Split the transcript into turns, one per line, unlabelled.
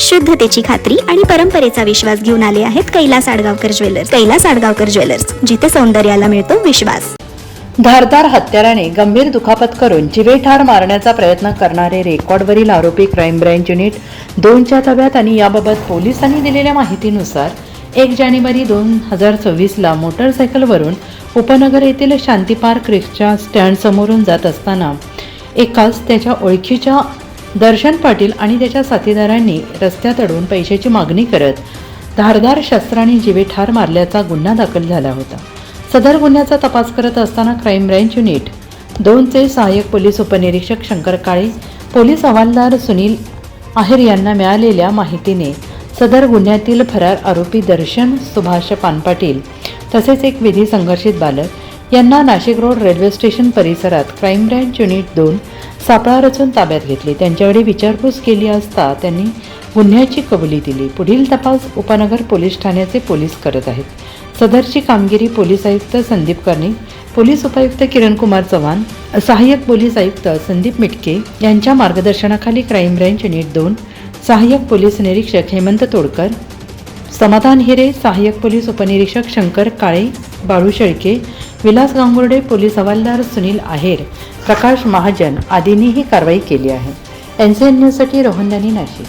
शुद्धतेची खात्री आणि परंपरेचा विश्वास घेऊन आले आहेत कैलास आडगावकर ज्वेलर्स. कैलास आडगावकर ज्वेलर्स जिथे सौंदर्याला मिळतो विश्वास.
धारदार हत्याराने गंभीर दुखापत करून जिवेठार मारण्याचा प्रयत्न करणारे रेकॉर्डवरील आरोपी क्राईम ब्रँच युनिट दोनच्या ताब्यात आणि याबाबत पोलिसांनी दिलेल्या माहितीनुसार एक जानेवारी दोन हजार चोवीसला मोटरसायकलवरून उपनगर येथील शांती पार्क रिक्षा स्टँड समोरून जात असताना एकाच त्याच्या ओळखीच्या दर्शन पाटील आणि त्याच्या साथीदारांनी रस्त्यात अडवून पैशाची मागणी करत धारदार शस्त्राने जिवे ठार मारल्याचा गुन्हा दाखल झाला होता. सदर गुन्ह्याचा तपास करत असताना क्राईम ब्रँच युनिट दोनचे सहाय्यक पोलीस उपनिरीक्षक शंकर काळे पोलीस हवालदार सुनील आहेर यांना मिळालेल्या माहितीने सदर गुन्ह्यातील फरार आरोपी दर्शन सुभाष पानपाटील तसेच एक विधी संघर्षित बालक यांना नाशिक रोड रेल्वे स्टेशन परिसरात क्राईम ब्रँच युनिट दोन सापळा रचून ताब्यात घेतले. त्यांच्याकडे विचारपूस केली असता त्यांनी गुन्ह्याची कबुली दिली. पुढील तपास उपनगर पोलीस ठाण्याचे पोलीस करत आहेत. सदरची कामगिरी पोलीस आयुक्त संदीप कर्णिक पोलीस उपायुक्त किरण कुमार चव्हाण सहाय्यक पोलीस आयुक्त संदीप मिटके यांच्या मार्गदर्शनाखाली क्राईम ब्रँच युनिट दोन सहाय्यक पोलीस निरीक्षक हेमंत तोडकर समाधान हिरे सहाय्यक पोलीस उपनिरीक्षक शंकर काळे बाळू शेळके विलास गांगुर्डे पोलीस हवालदार सुनील आहेर प्रकाश महाजन आदींनी ही कारवाई केली आहे. एन सी एन न्यूजसाठी रोहन नाशिक.